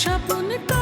স্বপ্ন